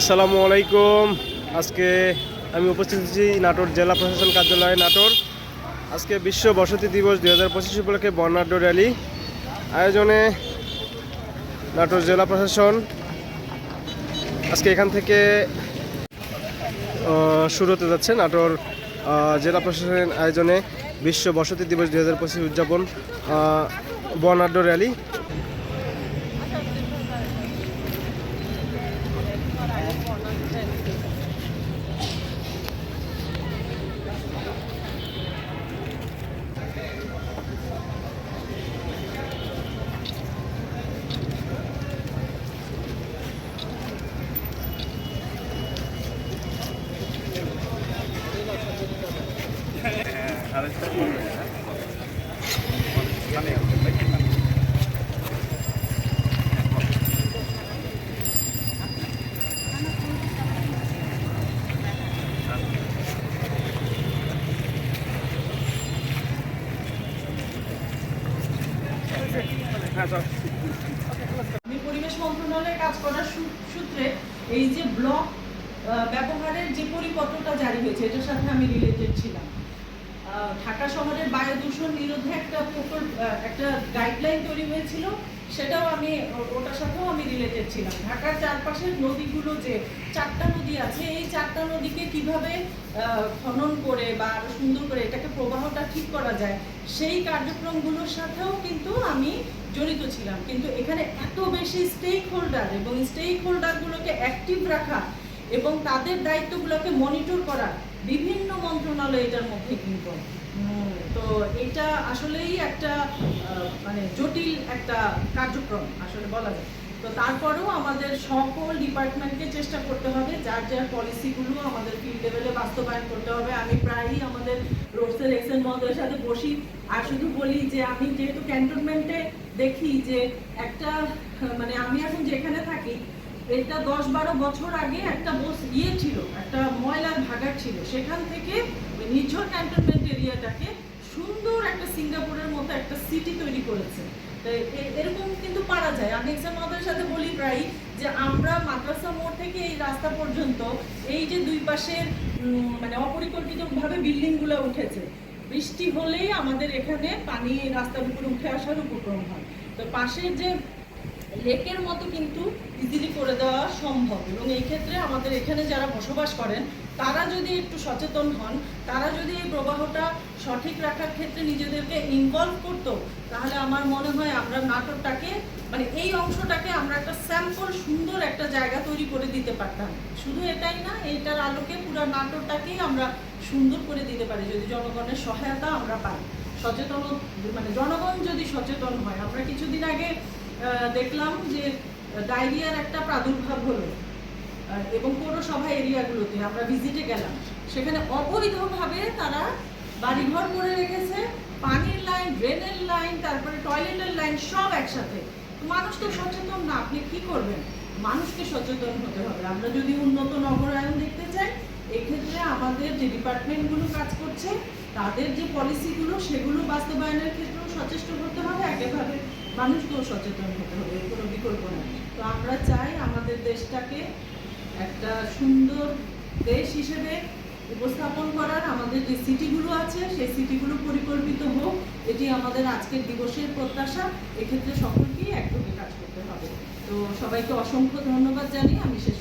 আসসালামু আলাইকুম। আজকে আমি উপস্থিত হয়েছি নাটোর জেলা প্রশাসন কার্যালয়ে নাটোর। আজকে বিশ্ব বসতি দিবস দুই হাজার পঁচিশ উপলক্ষে বর্ণাঢ্য র্যালি। আয়োজনে নাটোর জেলা প্রশাসন আজকে এখান থেকে শুরু হতে যাচ্ছে নাটোর জেলা প্রশাসনের আয়োজনে বিশ্ব বসতি দিবস দুই হাজার পঁচিশ উদযাপন বর্ণাঢ্য র্যালি। and আমি পরিবেশ মন্ত্রণালয়ে কাজ করার সূত্রে এই যে ব্লক ব্যবহারের যে পরিপত্রটা জারি হয়েছে, এটার সাথে আমি রিলেটেড ছিলাম। ঢাকা শহরের বায়ু দূষণ নিরোধে একটা একটা গাইডলাইন তৈরি হয়েছিল, সেটাও আমি, ওটার সাথেও আমি রিলেটেড ছিলাম। ঢাকার চারপাশের নদীগুলো যে চারটা নদী আছে, এই চারটা নদীকে কীভাবে খনন করে বা আরও সুন্দর করে এটাকে প্রবাহটা ঠিক করা যায়, সেই কার্যক্রমগুলোর সাথেও কিন্তু আমি জড়িত ছিলাম। কিন্তু এখানে এত বেশি স্টেক হোল্ডার এবং স্টেক হোল্ডারগুলোকে অ্যাক্টিভ রাখা এবং তাদের দায়িত্বগুলোকে মনিটর করা বিভিন্ন মন্ত্রণালয় এটার মধ্যে কিন্তু তো এটা আসলেই একটা মানে জটিল একটা কার্যক্রম, আসলে বলা যায়। তো তারপরেও আমাদের সকল ডিপার্টমেন্টকে চেষ্টা করতে হবে, যার যার পলিসিগুলো আমাদের ফিল্ড লেভেলে বাস্তবায়ন করতে হবে। আমি প্রায়ই আমাদের রোডসের এক্সেন মহোদয়ের সাথে বসি। আর শুধু বলি যে, আমি যেহেতু ক্যান্টনমেন্টে দেখি যে, একটা মানে আমি এখন যেখানে থাকি, এটা দশ বারো বছর আগে একটা বস ইয়ে ছিল, একটা ময়লার ভাগার ছিল। সেখান থেকে ওই নির্ঝর ক্যান্টনমেন্ট এরিয়াটাকে সুন্দর একটা সিঙ্গাপুরের মতো একটা সিটি তৈরি করেছে। এরকম কিন্তু পারা যায়। আমি এক্সাম আমাদের সাথে বলি প্রায় যে আমরা মাদ্রাসা মোড় থেকে এই রাস্তা পর্যন্ত এই যে দুই পাশের মানে অপরিকল্পিতভাবে বিল্ডিংগুলো উঠেছে। বৃষ্টি হলেই আমাদের এখানে পানি রাস্তার উপরে উঠে আসার উপক্রম হয়। তো পাশের যে লেকের মতো কিন্তু ইজিলি করে দেওয়া সম্ভব। এবং এই ক্ষেত্রে আমাদের এখানে যারা বসবাস করেন, তারা যদি একটু সচেতন হন, তারা যদি এই প্রবাহটা সঠিক রাখার ক্ষেত্রে নিজেদেরকে ইনভলভ করতো, তাহলে আমার মনে হয় আমরা নাটকটাকে মানে এই অংশটাকে আমরা একটা স্যাম্পল সুন্দর একটা জায়গা তৈরি করে দিতে পারতাম। শুধু এটাই না এইটার আলোকে পুরো নাটকটাকেই আমরা সুন্দর করে দিতে পারি, যদি জনগণের সহায়তা আমরা পাই। সচেতন মানে জনগণ যদি সচেতন হয়। আমরা কিছুদিন আগে দেখলাম যে ডায়রিয়ার একটা প্রাদুর্ভাব হলো। এবং পৌরসভা এরিয়াগুলোতে আমরা ভিজিটে গেলাম। সেখানে অবৈধভাবে তারা বাড়িঘর করে রেখেছে, পানির লাইন ড্রেনের লাইন তারপরে টয়লেটের লাইন সব একসাথে। মানুষ তো সচেতন না, আপনি কি করবেন? মানুষকে সচেতন হতে হবে। আমরা যদি উন্নত নগরায়ন দেখতে চাই, এক্ষেত্রে আমাদের যে ডিপার্টমেন্টগুলো কাজ করছে, তাদের যে পলিসিগুলো সেগুলো বাস্তবায়নের ক্ষেত্রেও সচেষ্ট হতে হবে একইভাবে মানুষকেও সচেতন হতে হবে কোনো বিকল্প নেই। তো আমরা চাই আমাদের দেশটাকে একটা সুন্দর দেশ হিসেবে উপস্থাপন করার। আমাদের যে সিটিগুলো আছে, সেই সিটিগুলো পরিকল্পিত হোক। এটি আমাদের আজকের দিবসের প্রত্যাশা। এক্ষেত্রে সকলকেই একদমই কাজ করতে হবে। তো সবাইকে অসংখ্য ধন্যবাদ জানিয়ে আমি শেষ